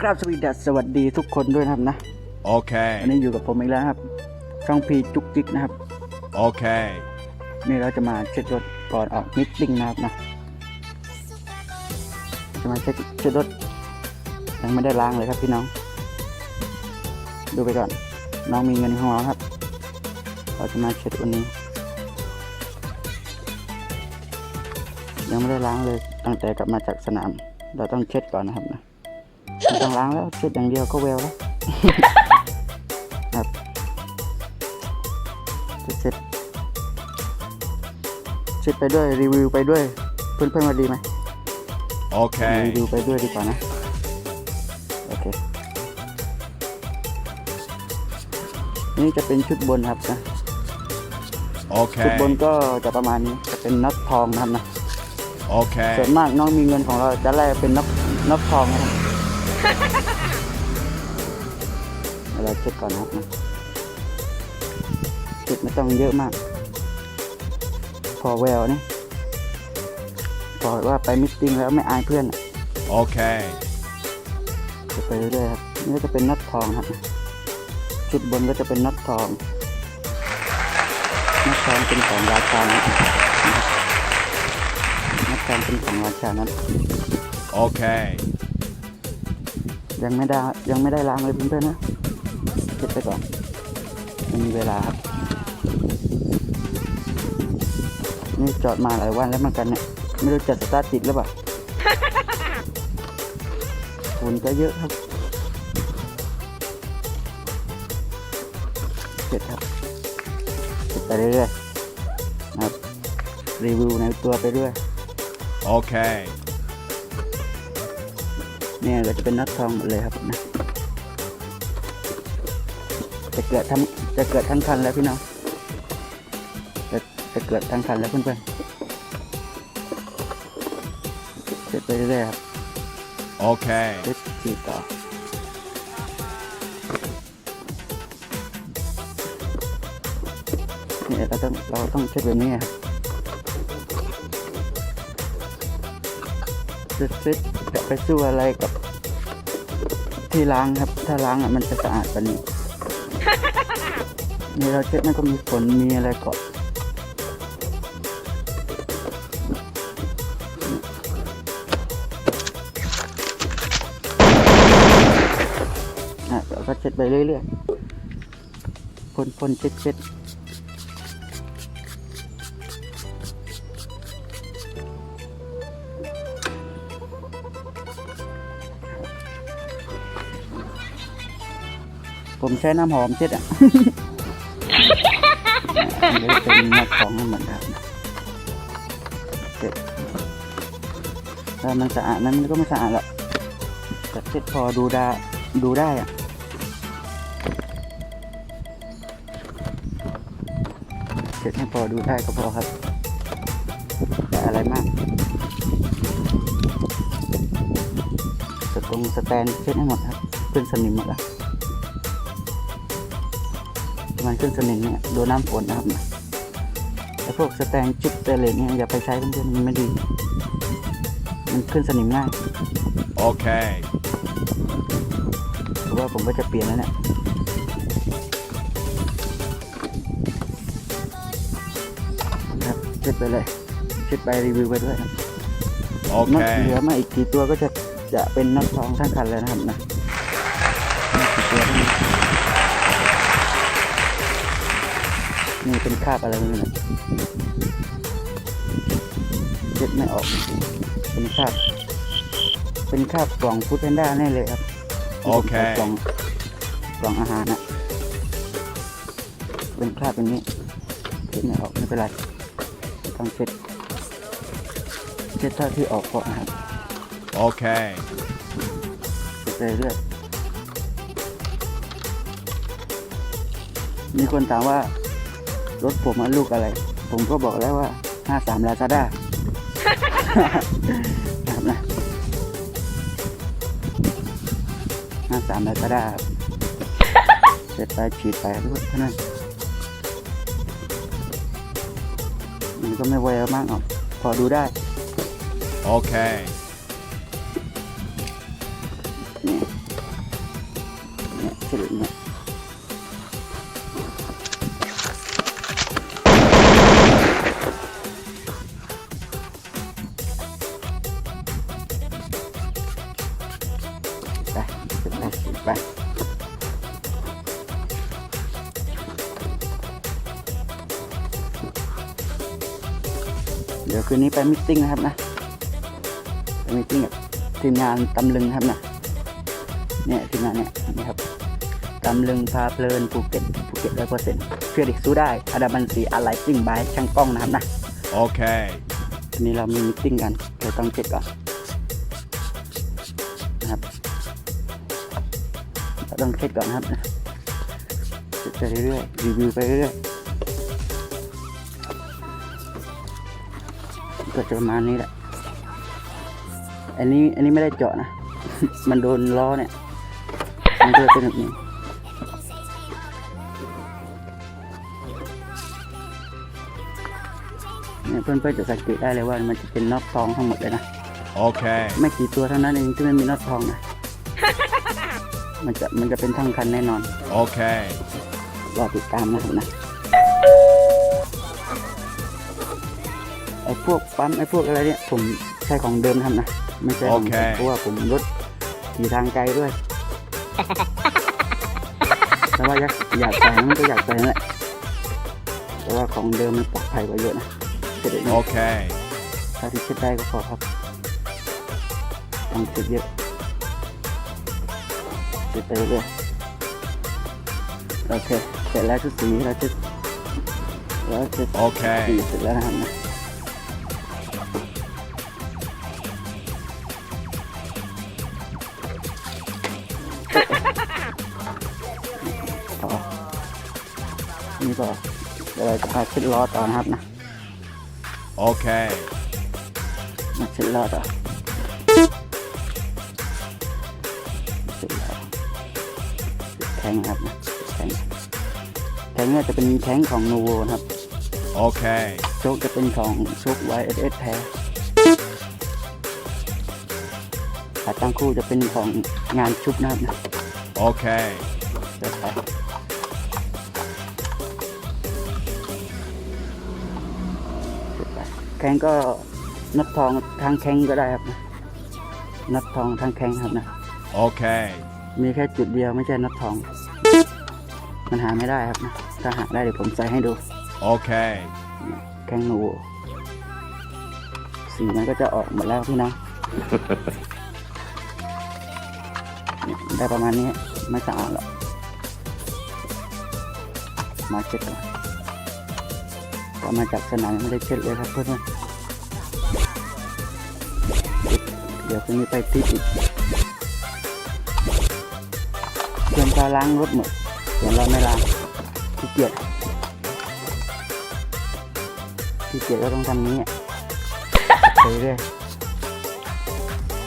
ครับสวีดัสสวัสดีทุกคนด้วยนะครับนะวัน Okay. นี้อยู่กับผมอีกแล้วนะครับ ช่องพีจุกจิกนะครับ Okay. นี่เราจะมาเช็ดรถก่อนออกมิทติ้งนะครับนะจะมาเช็ดเช็ดรถยังไม่ได้ล้างเลยครับพี่น้อง ดูไปก่อน น้องมีเงินของเราครับ เราจะมาเช็ดวันนี้ ยังไม่ได้ล้างเลยตั้งแต่กลับมาจากสนาม เราต้องเช็ดก่อนนะครับนะ ไม่ต้องล้างแล้วเช็ดอย่างเดียวก็เวลแล้วครับจะเช็ดเช็ดไปด้วยรีวิวไปด้วย เพื่อนเพื่อนๆมาดีไหมรี Okay. วิวไปด้วยดีกว่านะโอเคนี่จะเป็นชุดบนครับนะชุดบน Okay. ก็จะประมาณนี้จะเป็นน็อตทองนะครับนะส่วน Okay. มากน้องมีเงินของเราจะแลกเป็นน็อตน็อตทองนะครับ เราเช็ดก่อนนะครับนะเช็ดไม่ต้องเยอะมาก พอแววนี่พอว่าไปมิสติ้งแล้วไม่อายเพื่อนอะ Okay. จะไปเรื่อยๆครับนี่ก็จะเป็นน็อตทองครับชุดบนก็จะเป็นน็อตทองน็อตทองเป็นของราชานะน็อตทองเป็นของราชานั้น Okay. ยังไม่ได้ยังไม่ได้ล้างเลยเพื่อนๆนะเก็บไปก่อนยังมีเวลาครับนี่จอดมาหลายวันแล้วเหมือนกันเนี่ยไม่รู้จะสตาร์ทติดหรือเปล่าฝุ่นก็เยอะครับเสร็จครับเสร็จไปเรื่อยๆครับรีวิวในตัวไปด้วย Okay. เนี่ยก็จะเป็นน็อตทองหมดเลยครับนะจะเกิดทั้งจะเกิดทั้งคันแล้วพี่น้องจะจะเกิดทั้งคันแล้วเพื่อนๆเสร็จไปเรื่อยๆครับ Okay. เช็ดฉีดต่อเนี่ยเราต้องเราต้องเช็ดแบบนี้ครับเช็ดเช็ดจะ ไปสู้อะไรกับ ที่ล้างครับ ถ้าล้างอะมันจะสะอาดกว่านี้นี่เราเช็ดมันก็มีฝนมีอะไรเกาะอะเราก็เช็ดไปเรื่อยๆพ่นพ่นเช็ดเผมใช้น้ำหอมเช็ดอะนี่เป็นหน้าของเหมือนกันเช็ดถ้ามันสะอาดนั้นมันก็ไม่สะอาดหรอกแต่เช็ดพอดูได้ดูได้อะเช็ดให้พอดูได้ก็พอครับแต่อะไรมากสตรงสแตนเช็ดให้หมดครับขึ้นสนิมหมดแล้วมันขึ้นสนิมเนี่ยโดนน้ำฝนนะครับนะแต่พวกสแตนจุดเตเลนเนี่ยอย่าไปใช้เพื่อนๆมันไม่ดี มันขึ้นสนิมง่าย Okay. หรือว่าผมก็จะเปลี่ยนแล้วเนี่ยครับเช็ดไปเลยเช็ดไปรีวิวไปด้วยนะน็อตเหลือ Okay. มาอีกกี่ตัวก็จะจะเป็นน็อตทองทั้งคันเลยนะครับนะน็อตกี่ตัวเท่ นี้นี่เป็นคราบอะไรไม่รู้เนี่ยเช็ดไม่ออก เป็นคราบ เป็นคราบกล่องฟูดแพนด้าแน่เลยครับโอเคกล่องกล่องอาหารนะเป็นคราบเป็นนี้เช็ดไม่ออกไม่เป็นไรต้องเช็ดเช็ดเท่าที่ออกก็นะครับ Okay. เช็ดไปเรื่อยมีคนถามว่า รถผมมันลูกอะไร ผมก็บอกแล้วว่า53ลาซาด้าครับนะ53ลาซาด้าเสร็จไปฉีดไปด้วยเท่านั้นมันก็ไม่ไวมากหรอกพอดูได้ Okay. นี่ คืนนี้ไปมิทติ้งนะครับนะไปมิทติ้งกับทีมงานตำลึงครับนะเนี่ยทีมงานเนี่ยนี่ครับตำลึงพาเพลินภูเก็ตภูเก็ตร้อยเปอร์เซ็นต์เพื่อเด็กสู้ได้อาดาบันสีอะไรซิ่งบายช่างกล้องนะครับนะ Okay. ทีนี้เรามีมิทติ้งกันเราต้องเช็คก่อนนะครับเราต้องเช็คก่อนนะครับนะเช็คไปเรื่อยๆรีวิวไปเรื่อยๆ ก็จะประมาณนี้แหละ อันนี้อันนี้ไม่ได้เจาะนะ มันโดนล้อเนี่ย มันก็เลยเป็นแบบนี้เนี่ยเพื่อนๆจะสังเกตได้เลยว่ามันจะเป็นน็อตทองทั้งหมดเลยนะ Okay. ไม่กี่ตัวเท่านั้นเองที่ไม่มีน็อตทองนะ มันจะมันจะเป็นทั้งคันแน่นอน Okay. รอติดตามนะครับนะ ไอ้พวก ปั๊มไอ้พวกอะไรเนี่ยผมใช้ของเดิมทำนะไม่ใช่ของโอเคเพราะว่าผมรถขี่ทางไกลด้วยแต่ว่าอยากอยากใส่มันก็อยากใส่นั่นแหละแต่ว่าของเดิมมันปลอดภัยกว่าเยอะนะเช็ดได้ไหม Okay. ถ้าที่เช็ดได้ก็พอครับต้องเช็ดเยอะเช็ดไปเรื่อยโอเคเสร็จแล้วชุดสีเราเช็ดแล้วเช็ด Okay. สีเสร็จแล้วนะครับ เดี๋ยวเราจะมาเช็ดล้อต่อนะครับนะ Okay. มาเช็ดล้อต่อเช็ดล้อแข้งครับนะแข้งแข้งเนี่ยจะเป็นแข้งของโนโวนะครับ Okay. โชคจะเป็นของโชค YSS แท้ขาตั้งคู่จะเป็นของงานชุบนะครับนะ Okay. เดี๋ยวไป แข้งก็นับทองทางแข้งก็ได้ครับนะนับทองทางแข้งครับนะ Okay. มีแค่จุดเดียวไม่ใช่นับทอง มันหาไม่ได้ครับนะถ้าหาได้เดี๋ยวผมใส่ให้ดู Okay. แข้งหนู สีมันก็จะออกหมดแล้วพี่น้องเนี่ยได้ประมาณนี้ไม่สะอาดหรอกมาเช็ดก่อน ก็มาจากสนามไม่ได้เช็ดเลยครับเพื่อนๆเดี๋ยวคืนนี้ไปที่อีกเพื่อนก็ล้างรถหมดเดี๋ยวเราไม่ล้างขี้เกียจขี้เกียจก็ต้องทำนี้อะไปเรื่อย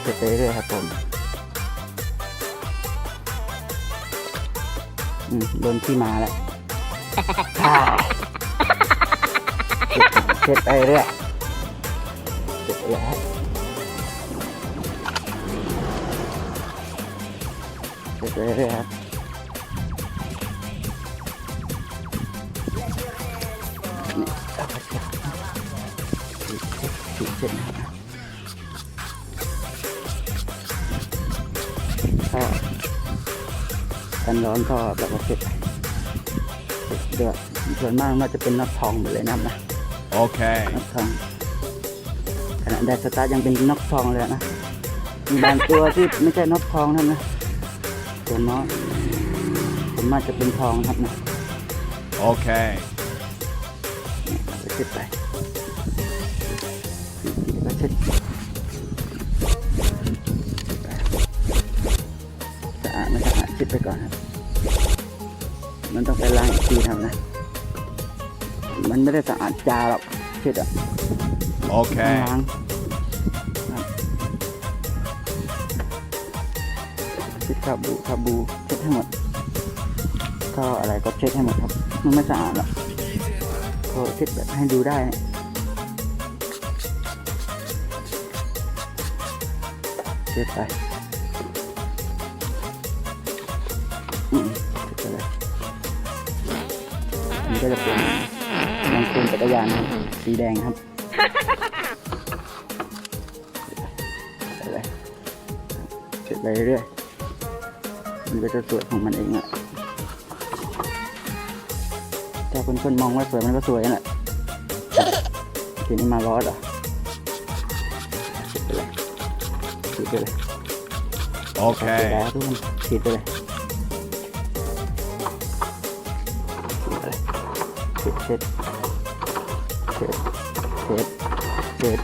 เช็ดไปเรื่อยครับผมโดนที่มาแล้ว เช็ดไปเรื่อยเช็ดไปเรื่อยครับเช็ดไปเรื่อยครับนี่เจ็ดห้ากันร้อนก็แบบว่าเสร็จเดือดส่วนมากน่าจะเป็นน็อตทองหมดเลยนะนะ Okay. น็อตทองขณะแดดสตาร์ทยังเป็นน็อตทองเลยนะมีบางตัวที่ไม่ใช่น็อตทองนะครับนะส่วนน้อยผมมากจะเป็นทองครับนะ Okay. เอาไปเช็ดไปก็เช็ดสะอาดไม่สะอาดเช็ดไปก่อนครับมันต้องไปล้างอีกทีครับนะ มันไม่ได้สะอาดจาหรอกเช็ดอะโอเคล้างเช็ดคาบูคาบูเช็ดให้หมดก็อะไรก็เช็ดให้หมดครับ มันไม่สะอาดหรอกก็เช็ดแบบให้ดูได้เช็ดไปอืมเช็ดไปเลยมันก็จะเป็น น้องคูนจักรยานครับสีแดงครับไปเลยเสร็จไปเรื่อยๆมันก็จะสวยของมันเองอะถ้าเพื่อนๆมองว่าสวยมันก็สวยนั่นแหละทีนี้มาล้อเหรอเสร็จไปเลยเสร็จไปเลยโอเค Okay. แล้วทุกคนฉีดไปเลยฉีดไปเลยเสร็จ เสร็จเสร็จเสร็จ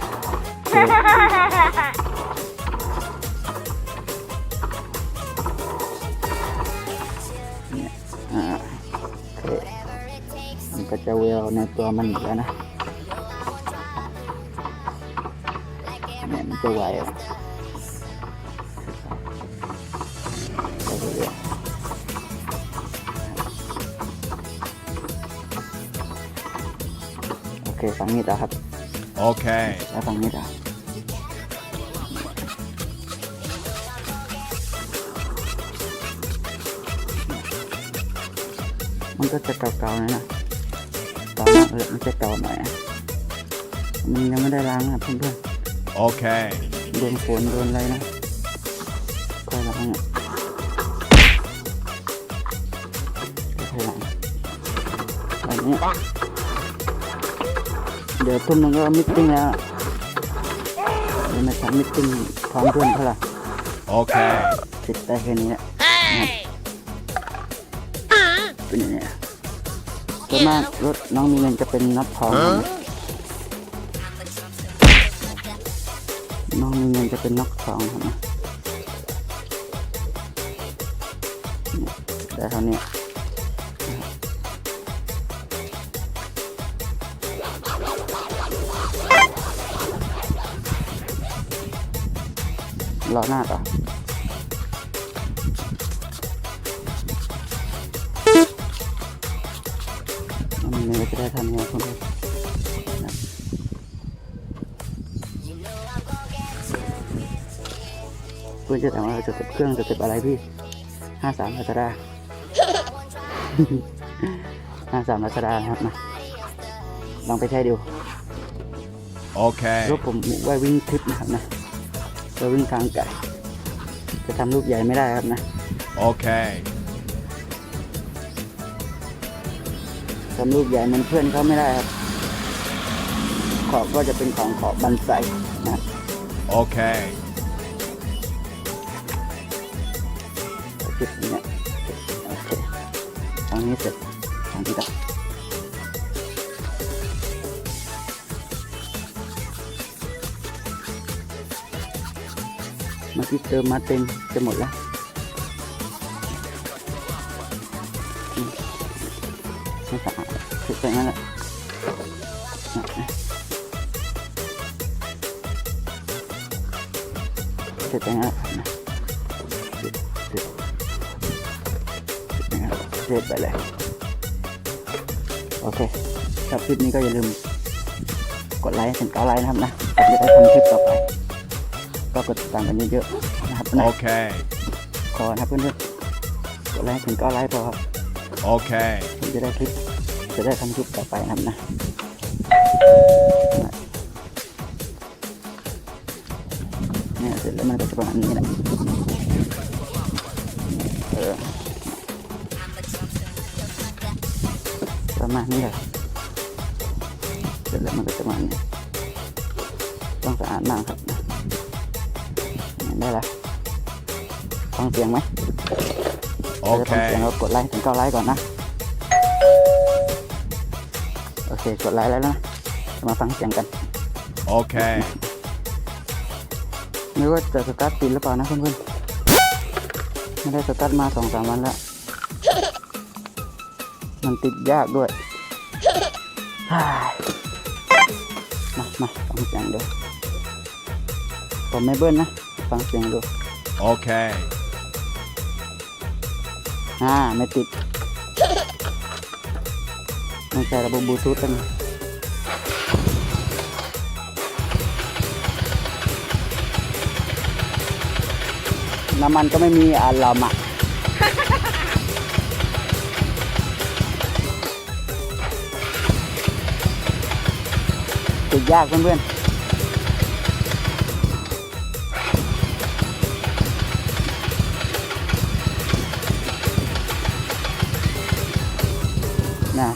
เเคฝั่งนี้ต่อครับ Okay. แล้วฝั่งนี้ต่อมันก็จะเก่าๆนะนะเก่ามากเลยมันจะเก่าหน่อยอะมันยังไม่ได้ล้างนะเพื่อน Okay. ๆโดนฝนโดนอะไรนะค่อยล้างอะค่อยล้างแบบนี้เดี๋ยวทุ่มมันก็มิทติ้งแล้วเดี๋ยวมาทำมิทติ้งพร้อมเพื่อนเขาละ Okay. ติดได้แค่นี้แหละเป็นอย่างนี้ส่วนมากรถน้องมีเงินจะเป็นน็อตทองนะน้องมีเงินจะเป็นน็อตทองครับนะเนี่ยได้เท่านี้ ล้อหน้าต่ออันนี้ก็จะได้ทำงานคนเดียวนะเพื่อนจะถามว่าจะเก็บเครื่องจะเก็บอะไรพี่ห้าสามรัชดาห้าสามรัชดานะครับมาลองไปใช้ดู Okay. รถผมไว้วิ่งทริปนะครับนะ ไว้วิ่งทางไกลจะทำลูกใหญ่ไม่ได้ครับนะ Okay. ทำลูกใหญ่เหมันเพื่อนเขาไม่ได้ครับ ขอบก็จะเป็นของขอบบันไซนะครับ Okay. จุดนี้โอเคตรงนี้เสร็จทางที่ต่อ เมื่เติมมาเต็มจะหมดแล้วอืมไม่สะอาดถูกไปงั้นแหละเสร็จและนะเสร็จเสร็จนะครับเทไปเลย โอเคชอบคลิปนี้ก็อย่าลืมกดไลค์ถึงเก้าไลค์นะครับนะ จะได้ทำคลิปต่อไป ก็กดติดตามกันเยอะๆนะครับนะ Okay. ขอนะครับเพื่อนๆกดไลค์ถึงเก้าไลค์พอครับ Okay. ผมจะได้คลิป จะได้ทำคลิปต่อไปนะครับนะ เนี่ยเสร็จแล้วมันก็จะประมาณนี้แหละเออประมาณนี้แหละ สียงไหมเราจะฟังเสียง Okay. เรากดไลค์ถึงเก้าไลค์ก่อนนะ โอเค กดไลค์แล้วนะจะมาฟังเสียงกัน Okay. ไม่ว่าจะสตาร์ทติดหรือเปล่านะเพื่อนๆ ไม่ได้สตาร์ทมาสองสามวันแล้ว มันติดยากด้วยฮ่ามา มาฟังเสียงดูผมไม่เบิ้ลนะ ฟังเสียงดู Okay. อ่ อ่าไม่ติดต้องใส่ระบบบลูทูธกันน้ำมันก็ไม่มีอารมณ์อะติดยากเพื่อนๆ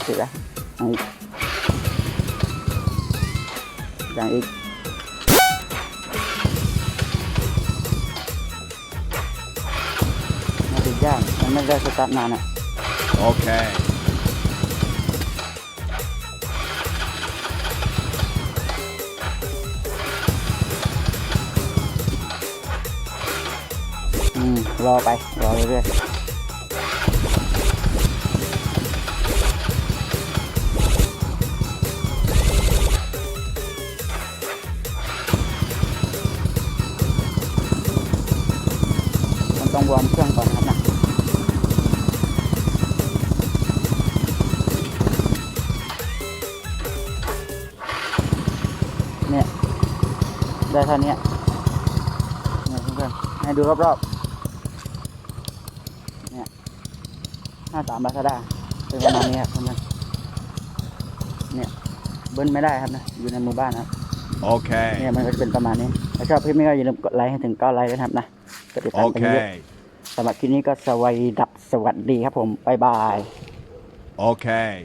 น่าติดละอย่างอีกอย่างอีกน่าติดยากมันไม่ได้สตาร์ทนานอะ Okay. อืม รอไป รอเรื่อยๆ ได้เท่านี้เนี่ยเพื่อนๆให้ดูรอบๆเนี่ยหน้าสามบาซาด้าเป็นประมาณนี้ครับเพื่อนๆเนี่ยเบิ้ลไม่ได้ครับนะอยู่ในหมู่บ้านครับ Okay. เนี่ยมันก็จะเป็นประมาณนี้ถ้าชอบคลิปนี้ก็อย่าลืมกดไลค์ให้ถึง9ไลค์ด้วยนะครับนะกดติดตามกันเยอะ Okay. ๆสำหรับคลิปนี้ก็สวัสดีดับสวัสดีครับผมบ๊ายบาย Okay.